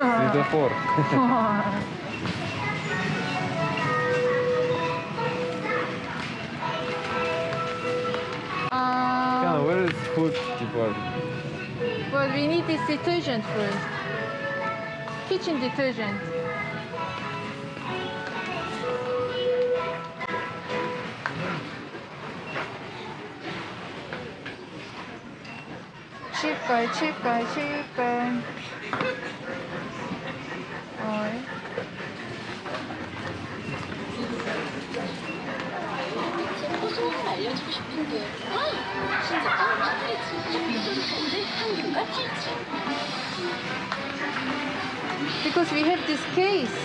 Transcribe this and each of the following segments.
3 um, where is food department? Well, we need this detergent first. Kitchen detergent. Cheaper, cheaper, cheaper. 소소한 알려주고 싶은데 아, 진짜 너무 핫해지 소소한데 한국과 찌지 Because we have this case.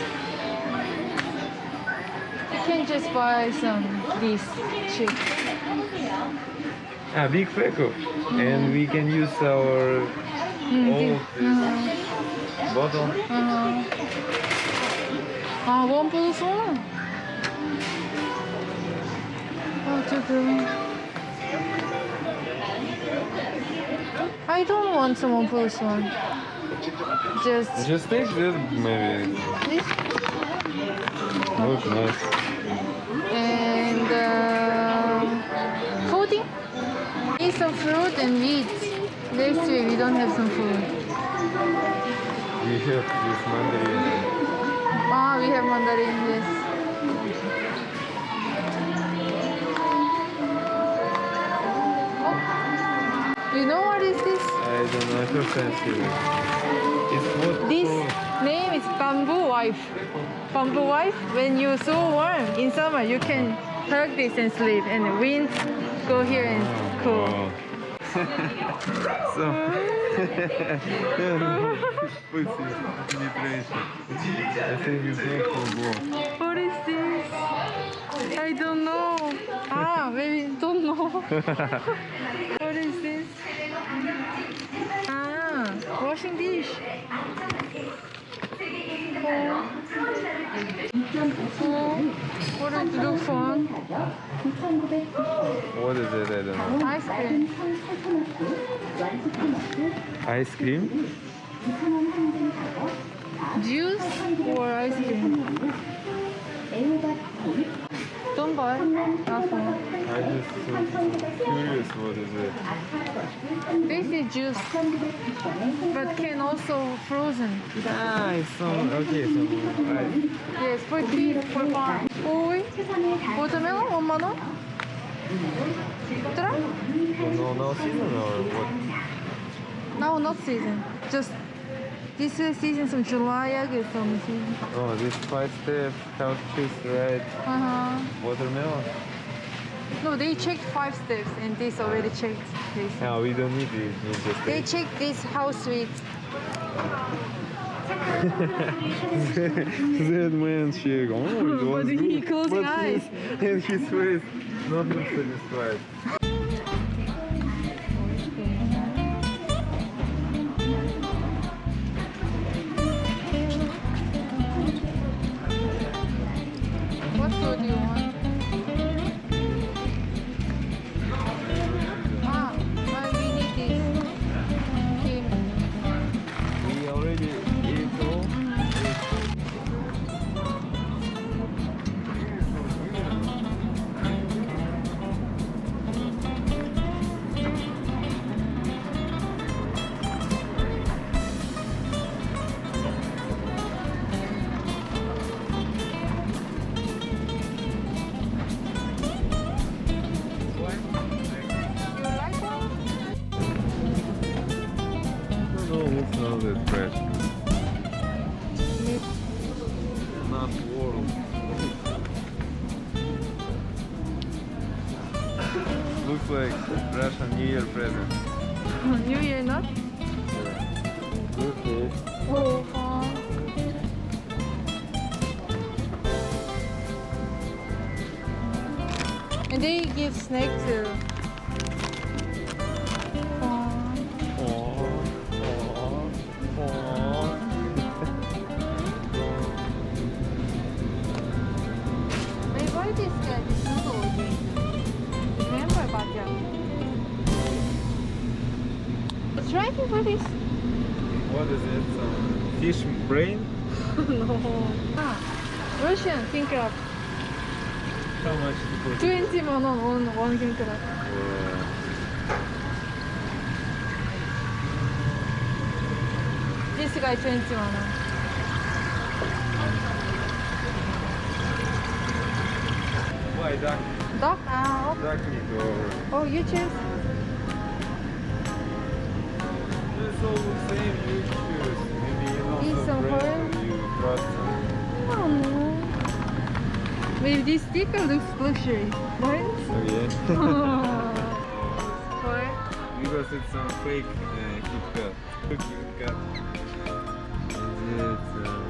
You can just buy some this cheap. Ah, big Feco. And we can use our old this bottle. 어. 아, 원 플러스 I don't want someone plus one. Just. Just take this, maybe. This? Look nice. And uh, foodie. Eat some fruit and meat. Next week we don't have some food. We have this mandarin. Ah, oh, we have mandarin. Yes. Do you know what is this? I don't know, time seeing it. It's what This name is bamboo wife. Bamboo wife, when you're so warm in summer, you can hug this and sleep, and the wind go here and cool. Wow. so. I think it's not for. What is this? I don't know. Ah, maybe don't know. washing dish. Oh, what is it look? What is it? I don't know. Ice cream. Ice cream? Juice or ice cream? Don't buy. Not fun. I just curious what is it juice, but can also frozen. Nice. so okay. So right. Yes, for tea, for farm. Boy, watermelon, one man on. No, no season or what? No, not season. Just this is season from July, August, something. Oh, this five step, couch cheese, red, uh -huh. watermelon. No, they checked five steps and this already checked this. Yeah, we don't need this. We just They checked this how sweet. that man check. Oh, it was But he good. closing But eyes. his- And his face not satisfied. Like Russian New Year present. New Year not? Okay. Oh, fun. And they give snake too. Wait, why this guy What is? What is it? Uh, fish brain? no. Ah, Russian Think How much? 20 monon on one finkrab. Wow. This guy 20 monon. Why duck? Duck? Ah, oh. Duck meat or... Oh, you choose? It's all the same. You choose. Maybe you know Eat some bread corn. or you trust some. Oh. Maybe this sticker looks luxury, right? So yeah. Or because it's some fake uh, Kit Kat. Kit Kat. And it's, uh,